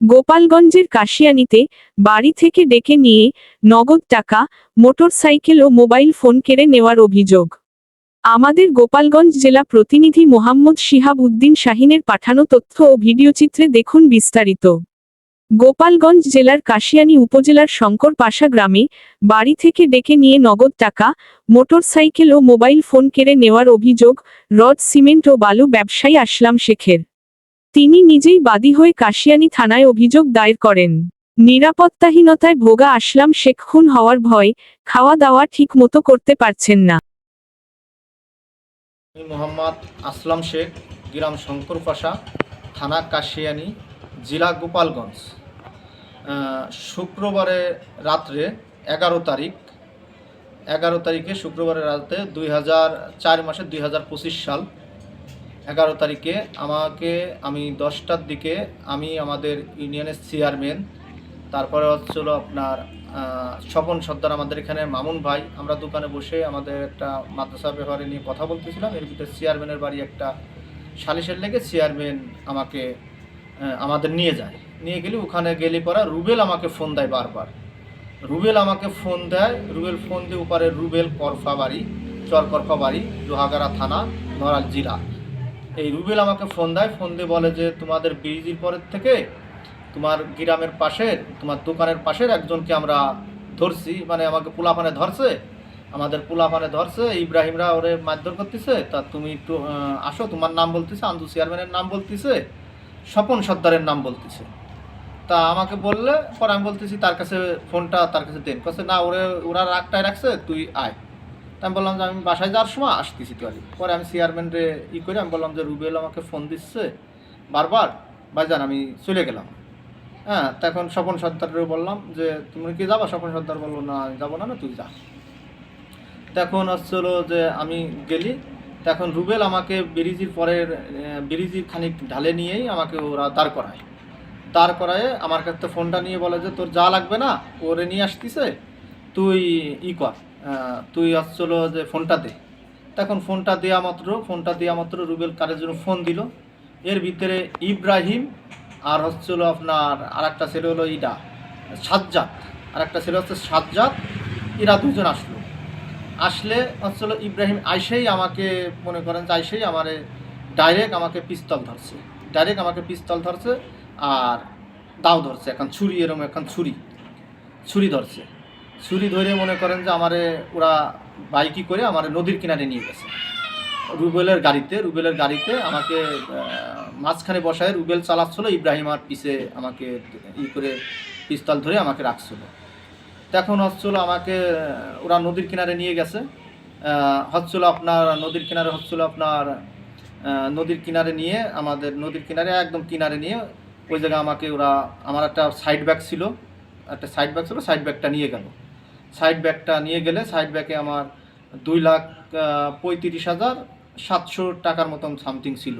গোপালগঞ্জের কাশিয়ানিতে বাড়ি থেকে ডেকে নিয়ে নগদ টাকা, মোটরসাইকেল ও মোবাইল ফোন কেড়ে নেওয়ার অভিযোগ। আমাদের গোপালগঞ্জ জেলা প্রতিনিধি মোহাম্মদ শিহাব উদ্দিন শাহিনের পাঠানো তথ্য ও ভিডিওচিত্রে দেখুন বিস্তারিত। গোপালগঞ্জ জেলার কাশিয়ানী উপজেলার শঙ্কর পাশা গ্রামে বাড়ি থেকে ডেকে নিয়ে নগদ টাকা, মোটরসাইকেল ও মোবাইল ফোন কেড়ে নেওয়ার অভিযোগ, রড, সিমেন্ট ও বালু ব্যবসায়ী আসলাম শেখের। তিনি নিজেই বাদী হয়ে কাশিয়ানী থানায় অভিযোগ দায়ের করেন। নিরাপত্তাহীনতায় ভোগা আসলাম শেখ খুন হওয়ার ভয়, খাওয়া দাওয়া ঠিক মতো করতে পারছেন না। আমি মোহাম্মদ আসলাম শেখ, গ্রাম শঙ্করপাশা, থানা কাশিয়ানি, জেলা গোপালগঞ্জ। শুক্রবারে রাত্রে এগারো তারিখ, এগারো তারিখে শুক্রবারের রাতে দুই হাজার চার মাসে দুই হাজার পঁচিশ সাল এগারো তারিখে আমাকে আমি দশটার দিকে আমি আমাদের ইউনিয়নের চেয়ারম্যান, তারপরে হচ্ছিল আপনার স্বপন সর্দার আমাদের এখানে মামুন ভাই। আমরা দোকানে বসে আমাদের একটা মাদ্রাসা ব্যাপারে নিয়ে কথা বলতেছিলাম। এর ভিতরে চেয়ারম্যানের বাড়ি একটা সালিশের লেগে চেয়ারম্যান আমাকে আমাদের নিয়ে যায়। নিয়ে গেলে ওখানে গেলে পরে রুবেল আমাকে ফোন দেয় বারবার। রুবেল আমাকে ফোন দেয়, রুবেল ফোন দিয়ে উপরে রুবেল করফা বাড়ি চর করফা বাড়ি, লোহাগাড়া থানা নড়াল জিরা এই রুবেল আমাকে ফোন দেয় ফোন দিয়ে বলে যে তোমাদের ব্রিজের পরের থেকে তোমার গ্রামের পাশের, তোমার দোকানের পাশের একজনকে আমরা ধরছি মানে আমাকে পোলাপানে ধরছে, আমাদের পোলাপানে ধরছে, ইব্রাহিমরা ওরে মারধর করতেছে, তা তুমি একটু আসো, তোমার নাম বলতেছে আন্দু চেয়ারম্যানের নাম বলতেছে, স্বপন সর্দারের নাম বলতেছে। তা আমাকে বললে, পরে আমি বলতেছি, তার কাছে ফোনটা তার কাছে দেন। কাছে না, ওরে, ওরা রাগটায় রাখছে, তুই আয়। আমি বললাম যে আমি বাসায় যাওয়ার সময় আসতেছি তুই আলি পরে আমি চেয়ারম্যানরে ই করে আমি বললাম যে রুবেল আমাকে ফোন দিচ্ছে, বারবার, ভাইজান, আমি চলে গেলাম। হ্যাঁ তখন স্বপন সর্দারও বললাম যে তুমি কি যাবা? স্বপন সর্দার বলল, না যাব না না, তুই যা। তখন হচ্ছিল যে আমি গেলি। তখন রুবেল আমাকে ব্রিজির পরের ব্রিজির খানিক ঢালে নিয়েই আমাকে ওরা দাঁড় করায়। দাঁড় করায় আমার কাছে ফোনটা নিয়ে বলে যে, তোর যা লাগবে না, ওরে নিয়ে আসতিছে, তুই ই কর। তুই হচ্ছিল যে ফোনটা দে। তখন ফোনটা দেওয়া মাত্র ফোনটা দেওয়া মাত্র রুবেল কারের জন্য ফোন দিল। এর ভিতরে ইব্রাহিম আর হচ্ছিল আপনার আর একটা ছেলে হলো ইডা, সাজ্জাদ। আর একটা ছেলে হচ্ছে সাজ্জাদ, এরা দুজন আসলো। আসলে হচ্ছিল ইব্রাহিম আইসেই আমাকে মনে করেন যে আইসেই আমারে ডাইরেক্ট আমাকে পিস্তল ধরছে। ডাইরেক্ট আমাকে পিস্তল ধরছে আর দাও ধরছে, এখন ছুরি এরকম এখন ছুরি ছুরি ধরছে। ছুরি ধরে মনে করেন যে আমারে ওরা বাইকি করে আমার নদীর কিনারে নিয়ে গেছে। রুবেলের গাড়িতে রুবেলের গাড়িতে আমাকে মাঝখানে বসায় রুবেল চালাচ্ছিল, ইব্রাহিম আর পিছে আমাকে ই করে পিস্তল ধরে আমাকে রাখছিল। তখন হচ্ছিল আমাকে ওরা নদীর কিনারে নিয়ে গেছে। হচ্ছিল আপনার, নদীর কিনারে হচ্ছিল আপনার নদীর কিনারে নিয়ে আমাদের নদীর কিনারে একদম কিনারে নিয়ে ওই জায়গায় আমাকে ওরা, আমার একটা সাইড ব্যাগ ছিল। একটা সাইড ব্যাগ ছিল সাইড ব্যাগটা নিয়ে গেল। সাইড ব্যাগটা নিয়ে গেলে সাইড ব্যাগে আমার দুই লাখ পঁয়ত্রিশ হাজার সাতশো টাকার মতন সামথিং ছিল।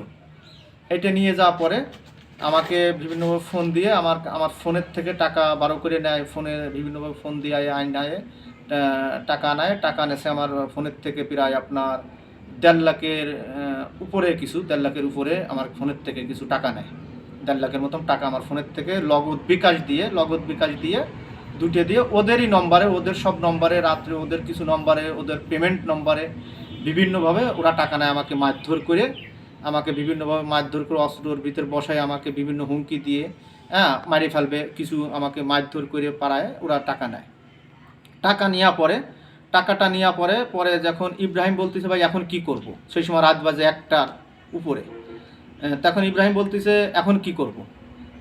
এটা নিয়ে যাওয়ার পরে আমাকে বিভিন্নভাবে ফোন দিয়ে আমার আমার ফোনের থেকে টাকা বারো করে নেয়, ফোনে বিভিন্নভাবে ফোন দিয়ে আইন নেয় টাকা নেয়, টাকা নেছে আমার ফোনের থেকে প্রায় আপনার দেড় লাখের উপরে কিছু, দেড় লাখের উপরে আমার ফোনের থেকে কিছু টাকা নেয়। দেড় লাখের মতন টাকা আমার ফোনের থেকে, লগদ বিকাশ দিয়ে, লগদ বিকাশ দিয়ে দুটো দিয়ে ওদেরই নম্বরে, ওদের সব নম্বরে, রাত্রে ওদের কিছু নম্বরে, ওদের পেমেন্ট নম্বরে বিভিন্নভাবে ওরা টাকা নেয় আমাকে মারধর করে। আমাকে বিভিন্নভাবে মারধর করে, অস্ত্রর ভিতর বসায়, আমাকে বিভিন্ন হুমকি দিয়ে হ্যাঁ মারি ফেলবে, কিছু আমাকে মারধর করে পাড়ায় ওরা টাকা নেয়। টাকা নেওয়া পরে, টাকাটা নেওয়া পরে পরে যখন ইব্রাহিম বলতেছে, ভাই, এখন কি করব? সেই সময় রাত বাজে একটার উপরে। তখন ইব্রাহিম বলতেছে, এখন কি করব?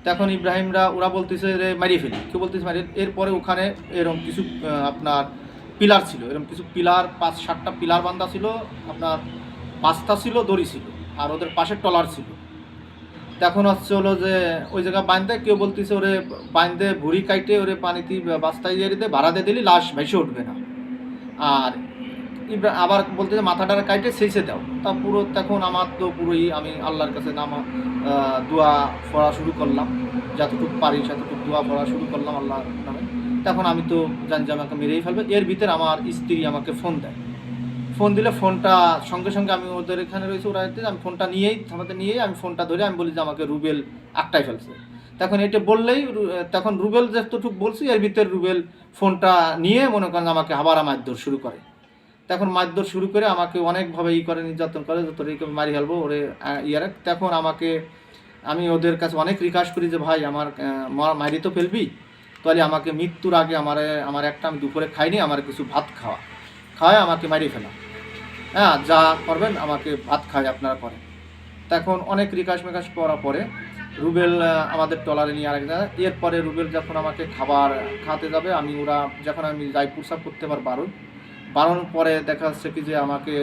তখন ইব্রাহিমরা, ওরা বলতেছে রে মারিয়ে ফেলি। কেউ বলতেছে, মারিয়ে এরপরে ওখানে এরকম কিছু আপনার পিলার ছিল। এরকম কিছু পিলার, পাঁচ, সাতটা পিলার বান্ধা ছিল। আপনার পাঁচটা ছিল, দড়ি ছিল। আর ওদের পাশে টলার ছিল। তখন হচ্ছে হলো যে, ওই জায়গা বাঁধতে কেউ বলতেছে, ওরে বাঁধতে ভুড়ি কাইটে, ওরে, পানিতে বাস্তায় দিয়ে দিতে ভাড়া দিয়ে দিলি, লাশ ভেসে উঠবে না। আর আবার বলতে যে মাথাটা কাইটে সেইসে দাও। তা পুরো তখন আমার তো পুরোই আমি আল্লাহর কাছে নামা দোয়া পড়া শুরু করলাম। যতটুকু পারি ততটুকু দোয়া পড়া শুরু করলাম আল্লাহর নামে। তখন আমি তো জানি যে আমাকে মেরেই ফেলবে। এর ভিতরে আমার স্ত্রী আমাকে ফোন দেয়। ফোন দিলে ফোনটা সঙ্গে সঙ্গে আমি ওদের এখানে রয়েছে, ওরা আমি ফোনটা নিয়েই থামাতে নিয়েই আমি ফোনটা ধরে আমি বলি যে আমাকে রুবেল আটটাই ফেলছে। তখন এটা বললেই তখন রুবেল যতটুকু বলছি, এর ভিতরে রুবেল ফোনটা নিয়ে মনে করেন আমাকে আবার আমার দৌড় শুরু করে। তখন মারধর শুরু করে আমাকে অনেকভাবে ই করে, নির্যাতন করে যে তোর একে মারি ফেলব ওরে ইয়ারে। তখন আমাকে, আমি ওদের কাছে অনেক রিকোয়েস্ট করি যে, ভাই, আমার মারি তো ফেলবি। তাহলে আমাকে মৃত্যুর আগে আমার আমার একটা আমি দুপুরে খাইনি, আমার কিছু ভাত খাওয়া। খাওয়ায় আমাকে মারিয়ে ফেলা। হ্যাঁ যা করবেন, আমাকে ভাত খাই আপনারা করেন। তখন অনেক রিকাশ মেকাশ করার পরে রুবেল আমাদের টলারে নিয়ে আরেক এরপরে রুবেল যখন আমাকে খাবার খাওয়াতে যাবে, আমি ওরা, যখন আমি যাই পুরসাপ করতে পার বারণ বারণ পরে দেখা যাচ্ছে কি যে আমাকে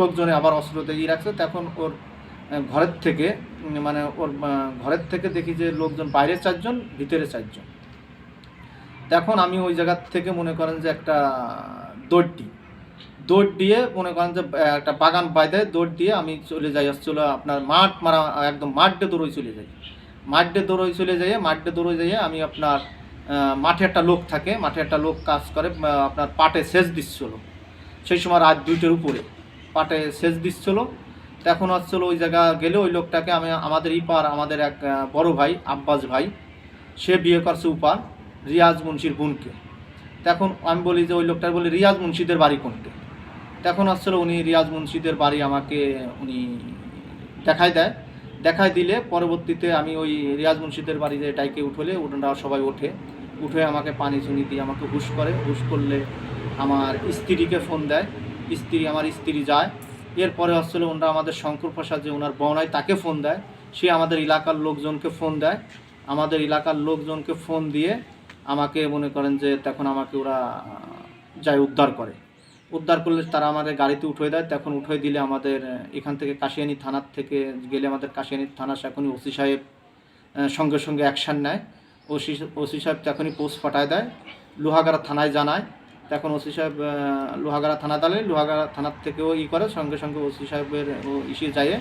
লোকজনে আবার অস্ত্র দিয়ে রাখছে। তখন ওর ঘরের থেকে মানে ওর ঘরের থেকে দেখি যে লোকজন বাইরে চারজন, ভিতরে চারজন। তখন আমি ওই জায়গার থেকে মনে করেন যে একটা দৌড় দিই। দৌড় দিয়ে মনে করেন যে একটা বাগান বাইদে দৌড় দিয়ে আমি চলে যাই আসছিল আপনার মাঠ মারা, একদম মাঠে দৌড়ই চলে যাই। মাঠে দৌড়ই চলে যাই মাঠে দৌড়ে যাইয়ে আমি আপনার মাঠে একটা লোক থাকে, মাঠে একটা লোক কাজ করে আপনার পাটে সেচ দিচ্ছিল। সেই সময় রাত দুইটার উপরে পাটে সেচ দিচ্ছিল। তখন হচ্ছিল ওই জায়গা গেলে ওই লোকটাকে আমি, আমাদের ইপার, আমাদের এক বড় ভাই, আব্বাস ভাই, সে বিয়ে করছে উপার, রিয়াজ মুন্সির বোনকে। তখন আমি বলি যে ওই লোকটার বলি, রিয়াজ মুন্সিদের বাড়ি কোনটা? তখন আসলে উনি, রিয়াজ মুন্সিদের বাড়ি আমাকে উনি দেখাই দেয়। দেখায় দিলে পরবর্তীতে আমি ওই রিয়াজ মুন্সিদের বাড়িতে ডাইকে উঠলে ওনারা সবাই ওঠে। উঠে আমাকে পানি চুনি দিয়ে আমাকে হুশ করে। হুশ করলে আমার স্ত্রীকে ফোন দেয়। স্ত্রী, আমার স্ত্রী যায়। এরপরে আসলে ওনারা আমাদের শঙ্কর প্রসাদ যে ওনার বনায় তাকে ফোন দেয়। সে আমাদের এলাকার লোকজনকে ফোন দেয়। আমাদের এলাকার লোকজনকে ফোন দিয়ে আমাকে মনে করেন যে তখন আমাকে ওরা যায় উদ্ধার করে। উদ্ধার করলে তারা আমাদের গাড়িতে উঠে দেয়। তখন উঠে দিলে আমাদের এখান থেকে কাশিয়ানি থানার থেকে গেলে আমাদের কাশিয়ানি থানা এখনই ওসি সাহেব সঙ্গে সঙ্গে অ্যাকশান নেয়। ওসি ওসি সাহেব তখনই পোস্ট পাঠায় দেয়। লোহাগাড়া থানায় জানায়। তখন ওসি সাহেব লোহাগাড়া থানা দালে, লোহাগাড়া থানার থেকেও ই করে, সঙ্গে সঙ্গে ওসি সাহেবের ও ইসে যায়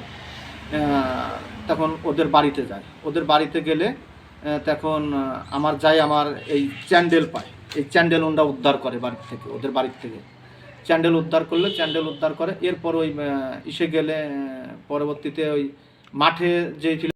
তখন ওদের বাড়িতে যায়। ওদের বাড়িতে গেলে তখন আমার যাই আমার এই চ্যান্ডেল পায়। এই চ্যান্ডেল ওনরা উদ্ধার করে বাড়ির থেকে, ওদের বাড়ির থেকে। চ্যান্ডেল উদ্ধার করলে চ্যান্ডেল উদ্ধার করে এরপর ওই ইসে গেলে পরবর্তীতে ওই মাঠে যে